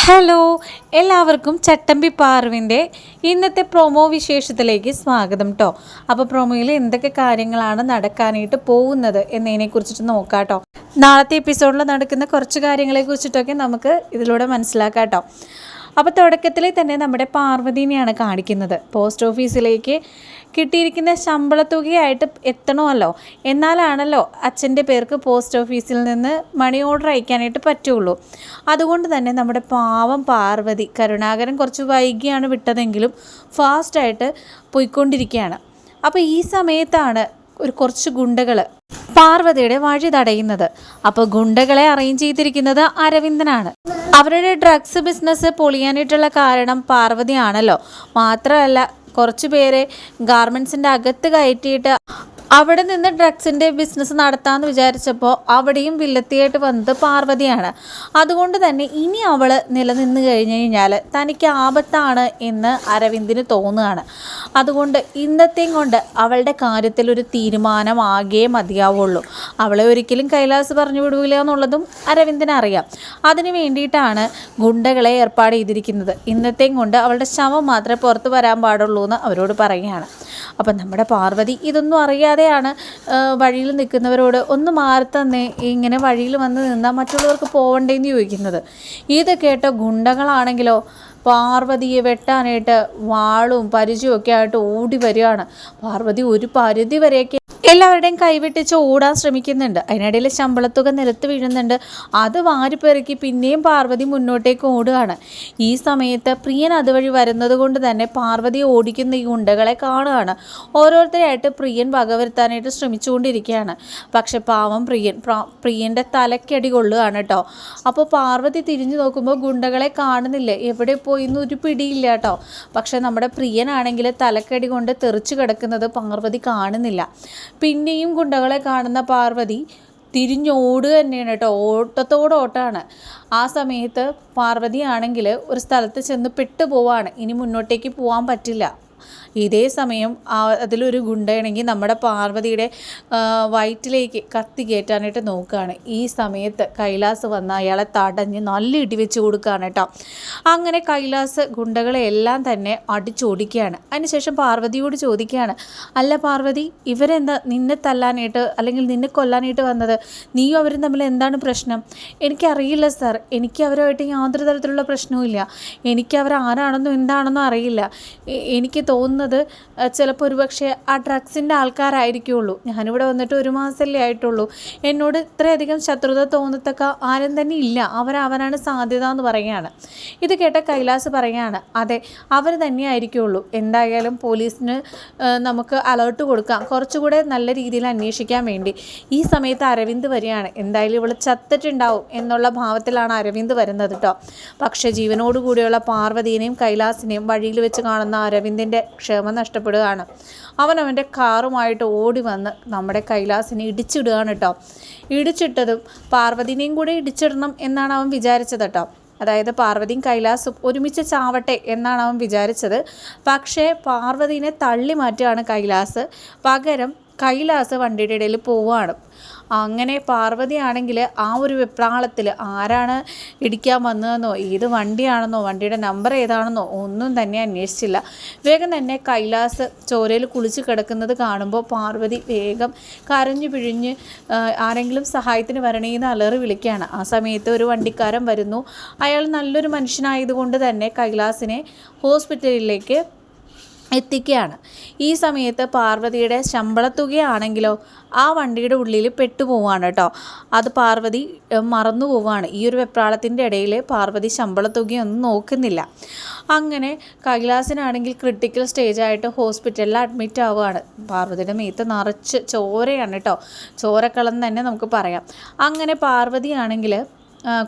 Hello എല്ലാവർക്കും ചട്ടമ്പി പാർവിന്റെ ഇന്നത്തെ promo വിശേഷത്തിലേക്ക് സ്വാഗതം കേട്ടോ അപ്പോൾ പ്രൊമോയിൽ എന്തൊക്കെ കാര്യങ്ങളാണ് നടക്കാനായിട്ട് പോകുന്നത് എന്നതിനെ കുറിച്ചിട്ട് നോക്കാം കേട്ടോ നാളത്തെ എപ്പിസോഡിൽ നടക്കുന്ന കുറച്ച് കാര്യങ്ങളെ കുറിച്ചിട്ടൊക്കെ നമുക്ക് ഇതിലൂടെ മനസ്സിലാക്കാം കേട്ടോ അപ്പോൾ തുടക്കത്തിൽ തന്നെ നമ്മുടെ പാർവതീനെയാണ് കാണിക്കുന്നത്. പോസ്റ്റ് ഓഫീസിലേക്ക് കിട്ടിയിരിക്കുന്ന ശമ്പള തുകയായിട്ട് എത്തണമല്ലോ. എന്നാലാണല്ലോ അച്ഛന്റെ പേർക്ക് പോസ്റ്റ് ഓഫീസിൽ നിന്ന് മണി ഓർഡർ അയക്കാനായിട്ട് പറ്റുള്ളൂ. അതുകൊണ്ട് തന്നെ നമ്മുടെ പാവം പാർവതി കരുണാകരൻ കുറച്ച് വൈകിയാണ് വിട്ടതെങ്കിലും ഫാസ്റ്റായിട്ട് പോയിക്കൊണ്ടിരിക്കുകയാണ്. അപ്പോൾ ഈ സമയത്താണ് ഒരു കുറച്ച് ഗുണ്ടകൾ പാർവതിയുടെ വഴി തടയുന്നത്. അപ്പോൾ ഗുണ്ടകളെ അറേഞ്ച് ചെയ്തിരിക്കുന്നത് അരവിന്ദനാണ്. അവരുടെ ഡ്രഗ്സ് ബിസിനസ് പൊളിയാനായിട്ടുള്ള കാരണം പാർവതിയാണല്ലോ. മാത്രമല്ല കുറച്ചു പേരെ ഗാർമെന്റ്സിന്റെ അകത്ത് കയറ്റിയിട്ട് അവിടെ നിന്ന് ഡ്രഗ്സിന്റെ ബിസിനസ് നടത്താമെന്ന് വിചാരിച്ചപ്പോൾ അവിടെയും വില്ലത്തിയായിട്ട് വന്നത് പാർവതിയാണ്. അതുകൊണ്ട് തന്നെ ഇനി അവൾ നിലനിന്ന് കഴിഞ്ഞു കഴിഞ്ഞാൽ തനിക്ക് ആപത്താണ് എന്ന് അരവിന്ദിന് തോന്നുകയാണ്. അതുകൊണ്ട് ഇന്നത്തെയും കൊണ്ട് അവളുടെ കാര്യത്തിൽ ഒരു തീരുമാനമാകേ മതിയാവുള്ളൂ. അവളെ ഒരിക്കലും കൈലാസ് പറഞ്ഞു വിടൂല എന്നുള്ളതും അരവിന്ദിന് അറിയാം അതിന് വേണ്ടിയിട്ടാണ് ഗുണ്ടകളെ ഏർപ്പാട് ചെയ്തിരിക്കുന്നത്. ഇന്നത്തെയും കൊണ്ട് അവളുടെ ശവം മാത്രമേ പുറത്ത് വരാൻ പാടുള്ളൂ എന്ന് അവരോട് പറയുകയാണ്. അപ്പം നമ്മുടെ പാർവതി ഇതൊന്നും അറിയാതെയാണ് വഴിയിൽ നിൽക്കുന്നവരോട് ഒന്ന് മാറി തന്നെ ഇങ്ങനെ വഴിയിൽ വന്ന് നിന്നാൽ മറ്റുള്ളവർക്ക് പോകണ്ടേന്ന് ചോദിക്കുന്നത്. ഇത് കേട്ട ഗുണ്ടകളാണെങ്കിലോ പാർവതിയെ വെട്ടാനായിട്ട് വാളും പരിചയമൊക്കെ ആയിട്ട് ഓടി വരികയാണ്. പാർവതി ഒരു പരിധി വരെയൊക്കെ എല്ലാവരുടെയും കൈവെട്ടിച്ച് ഓടാൻ ശ്രമിക്കുന്നുണ്ട്. അതിനിടയിൽ ശമ്പളത്തുക നിലത്ത് വീഴുന്നുണ്ട്. അത് വാരിപ്പെറുക്കി പിന്നെയും പാർവതി മുന്നോട്ടേക്ക് ഓടുകയാണ്. ഈ സമയത്ത് പ്രിയൻ അതുവഴി വരുന്നത് കൊണ്ട് തന്നെ പാർവതി ഓടിക്കുന്ന ഈ ഗുണ്ടകളെ കാണുകയാണ്. ഓരോരുത്തരായിട്ട് പ്രിയൻ വകവരുത്താനായിട്ട് ശ്രമിച്ചുകൊണ്ടിരിക്കുകയാണ്. പക്ഷെ പാവം പ്രിയൻ പ്ര- പ്രിയന്റെ തലക്കടി കൊള്ളുകയാണ് കേട്ടോ. അപ്പോൾ പാർവതി തിരിഞ്ഞു നോക്കുമ്പോൾ ഗുണ്ടകളെ കാണുന്നില്ല? എവിടെ പോയി എന്ന് ഒരു പിടിയില്ല കേട്ടോ. പക്ഷെ നമ്മുടെ പ്രിയനാണെങ്കിൽ തലക്കടി കൊണ്ട് തെറിച്ചു കിടക്കുന്നത് പാർവതി കാണുന്നില്ല. പിന്നെയും ഗുണ്ടകളെ കാണുന്ന പാർവതി തിരിഞ്ഞോടുക തന്നെയാണ് കേട്ടോ. ഓട്ടത്തോട് ഓട്ടാണ്. ആ സമയത്ത് പാർവതി ആണെങ്കിൽ ഒരു സ്ഥലത്ത് ചെന്ന് പെട്ടുപോവാണ്. ഇനി മുന്നോട്ടേക്ക് പോകാൻ പറ്റില്ല. ഇതേ സമയം അതിലൊരു ഗുണ്ടയാണെങ്കിൽ നമ്മുടെ പാർവതിയുടെ വയറ്റിലേക്ക് കത്തി കയറ്റാനായിട്ട് നോക്കുകയാണ്. ഈ സമയത്ത് കൈലാസ് വന്ന് അയാളെ തടഞ്ഞ് നല്ല ഇടി വെച്ച് കൊടുക്കുകയാണ് കേട്ടോ. അങ്ങനെ കൈലാസ് ഗുണ്ടകളെ എല്ലാം തന്നെ അടിച്ചോടിക്കുകയാണ്. അതിനുശേഷം പാർവതിയോട് ചോദിക്കുകയാണ് അല്ല പാർവതി ഇവരെന്താ നിന്നെ തല്ലാനായിട്ട് അല്ലെങ്കിൽ നിന്നെ കൊല്ലാനായിട്ട് വന്നത്? നീയും അവരും തമ്മിൽ എന്താണ് പ്രശ്നം? എനിക്കറിയില്ല സാർ. എനിക്ക് അവരുമായിട്ട് യാതൊരു തരത്തിലുള്ള പ്രശ്നവുമില്ല. എനിക്ക് അവർ ആരാണെന്നോ എന്താണെന്നോ അറിയില്ല. എനിക്ക് തോന്നുന്നത് ചിലപ്പോൾ ഒരുപക്ഷെ ആ ഡ്രഗ്സിന്റെ ആൾക്കാരായിരിക്കുള്ളൂ. ഞാനിവിടെ വന്നിട്ട് ഒരു മാസമല്ലേ ആയിട്ടുള്ളൂ. എന്നോട് ഇത്രയധികം ശത്രുത തോന്നത്തക്ക ആരും തന്നെ ഇല്ല. അവരവനാണ് സാധ്യത എന്ന് പറയുകയാണ്. ഇത് കേട്ട കൈലാസ് പറയുകയാണ് അതെ അവർ തന്നെയായിരിക്കുള്ളൂ എന്തായാലും പോലീസിന് നമുക്ക് അലേർട്ട് കൊടുക്കാം. കുറച്ചുകൂടെ നല്ല രീതിയിൽ അന്വേഷിക്കാൻ വേണ്ടി. ഈ സമയത്ത് അരവിന്ദ് വരികയാണ്. എന്തായാലും ഇവൾ ചത്തിട്ടുണ്ടാവും എന്നുള്ള ഭാവത്തിലാണ് അരവിന്ദ് വരുന്നത് കേട്ടോ പക്ഷേ ജീവനോടുകൂടിയുള്ള പാർവതീനെയും കൈലാസിനെയും വഴിയിൽ വെച്ച് കാണുന്ന അരവിന്ദിന്റെ ക്ഷമ നഷ്ടപ്പെടുകയാണ്. അവൻ അവന്റെ കാറുമായിട്ട് ഓടി വന്ന് നമ്മുടെ കൈലാസിനെ ഇടിച്ചിടുകയാണ് കേട്ടോ. ഇടിച്ചിട്ടതും പാർവതിനെയും കൂടെ ഇടിച്ചിടണം എന്നാണ് അവൻ വിചാരിച്ചത് കേട്ടോ. അതായത് പാർവതിയും കൈലാസും ഒരുമിച്ച് ചാവട്ടെ എന്നാണ് അവൻ വിചാരിച്ചത്. പക്ഷേ പാർവതിനെ തള്ളി മാറ്റുകയാണ് കൈലാസ്. പകരം കൈലാസ് വണ്ടിയുടെ ഇടയിൽ പോവുകയാണ്. അങ്ങനെ പാർവതിയാണെങ്കിൽ ആ ഒരു വെപ്രാളത്തിൽ ആരാണ് ഇടിക്കാൻ വന്നതെന്നോ ഏത് വണ്ടിയാണെന്നോ വണ്ടിയുടെ നമ്പർ ഏതാണെന്നോ ഒന്നും തന്നെ അന്വേഷിച്ചില്ല. വേഗം തന്നെ കൈലാസ് ചോരയിൽ കുളിച്ച് കിടക്കുന്നത് കാണുമ്പോൾ പാർവതി വേഗം കരഞ്ഞു പിഴിഞ്ഞ് ആരെങ്കിലും സഹായത്തിന് വരണേന്ന് അലറി വിളിക്കുകയാണ്. ആ സമയത്ത് ഒരു വണ്ടിക്കാരൻ വരുന്നു. അയാൾ നല്ലൊരു മനുഷ്യനായതുകൊണ്ട് തന്നെ കൈലാസിനെ ഹോസ്പിറ്റലിലേക്ക് എത്തിക്കുകയാണ്. ഈ സമയത്ത് പാർവതിയുടെ ശമ്പളത്തുകയാണെങ്കിലോ ആ വണ്ടിയുടെ ഉള്ളിൽ പെട്ടുപോവാണ് കേട്ടോ. അത് പാർവതി മറന്നു പോവാണ് ഈ ഒരു വെപ്രാളത്തിന്റെ ഇടയിൽ പാർവതി ശമ്പളത്തുകയൊന്നും നോക്കുന്നില്ല. അങ്ങനെ കൈലാസിനാണെങ്കിൽ ക്രിട്ടിക്കൽ സ്റ്റേജായിട്ട് ഹോസ്പിറ്റലിൽ അഡ്മിറ്റ് ആവുകയാണ്. പാർവതിയുടെ മേത്ത് നിറച്ച് ചോരയാണ് കേട്ടോ. ചോരക്കളം തന്നെ നമുക്ക് പറയാം. അങ്ങനെ പാർവതിയാണെങ്കിൽ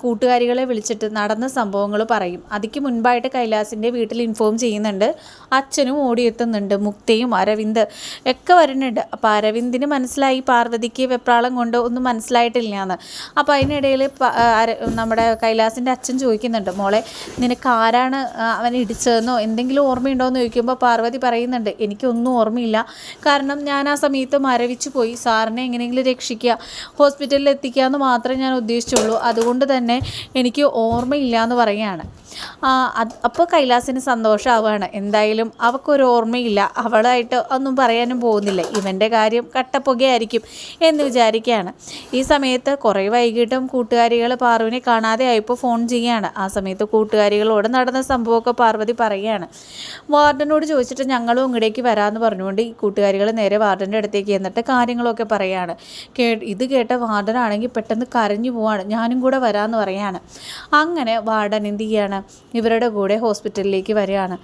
കൂട്ടുകാരികളെ വിളിച്ചിട്ട് നടന്ന സംഭവങ്ങൾ പറയും. അതിക്ക് മുൻപായിട്ട് കൈലാസിന്റെ വീട്ടിൽ ഇൻഫോം ചെയ്യുന്നുണ്ട്. അച്ഛനും ഓടിയെത്തുന്നുണ്ട്. മുക്തയും അരവിന്ദ് ഒക്കെ വരുന്നുണ്ട്. അപ്പോൾ അരവിന്ദിന് മനസ്സിലായി പാർവതിക്ക് വെപ്രാളം കൊണ്ട് ഒന്നും മനസ്സിലായിട്ടില്ല എന്ന് അപ്പോൾ അതിനിടയിൽ നമ്മുടെ കൈലാസിന്റെ അച്ഛൻ ചോദിക്കുന്നുണ്ട്. മോളെ നിനക്ക് ആരാണ് അവൻ ഇടിച്ചതെന്നോ എന്തെങ്കിലും ഓർമ്മയുണ്ടോ എന്ന് ചോദിക്കുമ്പോൾ പാർവതി പറയുന്നുണ്ട്. എനിക്കൊന്നും ഓർമ്മയില്ല. കാരണം ഞാൻ ആ സമയത്ത് മരവിച്ച് പോയി. സാറിനെ എങ്ങനെയെങ്കിലും രക്ഷിക്കുക ഹോസ്പിറ്റലിൽ എത്തിക്കുക എന്ന് മാത്രമേ ഞാൻ ഉദ്ദേശിച്ചുള്ളൂ. അതുകൊണ്ട് തന്നെ എനിക്ക് ഓർമ്മയില്ല എന്ന് പറയുകയാണ് അത് അപ്പോൾ കൈലാസിന് സന്തോഷമാവുകയാണ് എന്തായാലും അവൾക്കൊരു ഓർമ്മയില്ല. അവളായിട്ട് ഒന്നും പറയാനും പോകുന്നില്ല. ഇവന്റെ കാര്യം കട്ടപ്പുകയായിരിക്കും എന്ന് വിചാരിക്കുകയാണ്. ഈ സമയത്ത് കുറേ വൈകിട്ടും കൂട്ടുകാരികൾ പാർവിനെ കാണാതെ ആയപ്പോൾ ഫോൺ ചെയ്യുകയാണ്. ആ സമയത്ത് കൂട്ടുകാരികളോട് നടന്ന സംഭവമൊക്കെ പാർവതി പറയുകയാണ്. വാർഡനോട് ചോദിച്ചിട്ട് ഞങ്ങളും ഇങ്ങടേക്ക് വരാമെന്ന് പറഞ്ഞുകൊണ്ട് ഈ കൂട്ടുകാരികൾ നേരെ വാർഡന്റെ അടുത്തേക്ക് എന്നിട്ട് കാര്യങ്ങളൊക്കെ പറയുകയാണ് കേ ഇത് കേട്ട വാർഡനാണെങ്കിൽ പെട്ടെന്ന് കരഞ്ഞു പോവാണ്. ഞാനും കൂടെ വരാമെന്ന് പറയാണ് അങ്ങനെ വാർഡൻ എന്ത് ചെയ്യാണ്? ഇവരുടെ കൂടെ ഹോസ്പിറ്റലിലേക്ക് വരികയാണ്.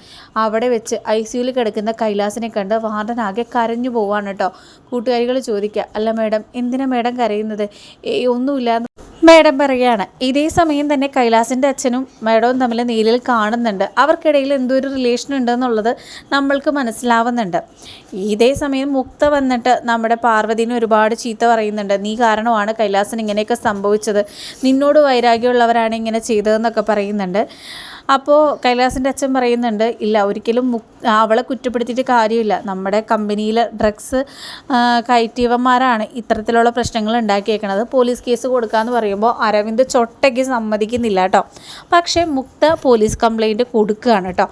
അവിടെ വെച്ച് ഐ സിയുയിൽ കിടക്കുന്ന കൈലാസിനെ കണ്ട് വാർഡൻ ആകെ കരഞ്ഞു പോവാണ് കേട്ടോ. കൂട്ടുകാരികൾ ചോദിക്കുക അല്ല മേഡം എന്തിനാ മേഡം കരയുന്നത്? ഒന്നുമില്ല മേഡം പറയുകയാണ് ഇതേ സമയം തന്നെ കൈലാസിന്റെ അച്ഛനും മേഡവും തമ്മിൽ നീലിൽ കാണുന്നുണ്ട്. അവർക്കിടയിൽ എന്തോ ഒരു റിലേഷൻ ഉണ്ടെന്നുള്ളത് നമ്മൾക്ക് മനസ്സിലാവുന്നുണ്ട്. ഇതേ സമയം മുക്ത വന്നിട്ട് നമ്മുടെ പാർവതിനെ ഒരുപാട് ചീത്ത പറയുന്നുണ്ട്. നീ കാരണമാണ് കൈലാസിന് ഇങ്ങനെയൊക്കെ സംഭവിച്ചത്. നിന്നോട് വൈരാഗ്യമുള്ളവരാണ് ഇങ്ങനെ ചെയ്തതെന്നൊക്കെ പറയുന്നുണ്ട്. അപ്പോൾ കൈലാസിന്റെ അച്ഛൻ പറയുന്നുണ്ട് ഇല്ല ഒരിക്കലും അവളെ കുറ്റപ്പെടുത്തിയിട്ട് കാര്യമില്ല. നമ്മുടെ കമ്പനിയിലെ ഡ്രഗ്സ് കയറ്റിയവന്മാരാണ് ഇത്തരത്തിലുള്ള പ്രശ്നങ്ങൾ ഉണ്ടാക്കിയേക്കണത്. പോലീസ് കേസ് കൊടുക്കാമെന്ന് പറയുമ്പോൾ അരവിന്ദ് ചൊട്ടയ്ക്ക് സമ്മതിക്കുന്നില്ല കേട്ടോ. പക്ഷേ മുക്ത പോലീസ് കംപ്ലൈന്റ് കൊടുക്കുകയാണ് കേട്ടോ.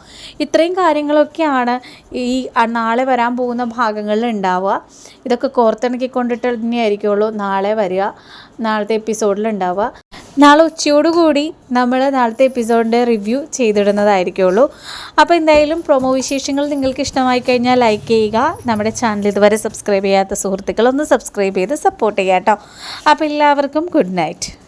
ഇത്രയും കാര്യങ്ങളൊക്കെയാണ് ഈ നാളെ വരാൻ പോകുന്ന ഭാഗങ്ങളിൽ ഉണ്ടാവുക. ഇതൊക്കെ കോർത്തിണക്കിക്കൊണ്ടിട്ട് തന്നെയായിരിക്കുള്ളൂ. നാളെ വരിക. നാളത്തെ എപ്പിസോഡിൽ ഉണ്ടാവുക. നാളെ ഉച്ചയോടുകൂടി നമ്മൾ നാളത്തെ എപ്പിസോഡിന്റെ റിവ്യൂ ചെയ്തിടുന്നതായിരിക്കുള്ളൂ. അപ്പോൾ എന്തായാലും പ്രൊമോ വിശേഷങ്ങൾ നിങ്ങൾക്ക് ഇഷ്ടമായി കഴിഞ്ഞാൽ ലൈക്ക് ചെയ്യുക. നമ്മുടെ ചാനൽ ഇതുവരെ സബ്സ്ക്രൈബ് ചെയ്യാത്ത സുഹൃത്തുക്കളൊന്ന് സബ്സ്ക്രൈബ് ചെയ്ത് സപ്പോർട്ട് ചെയ്യാം കേട്ടോ. അപ്പോൾ എല്ലാവർക്കും ഗുഡ് നൈറ്റ്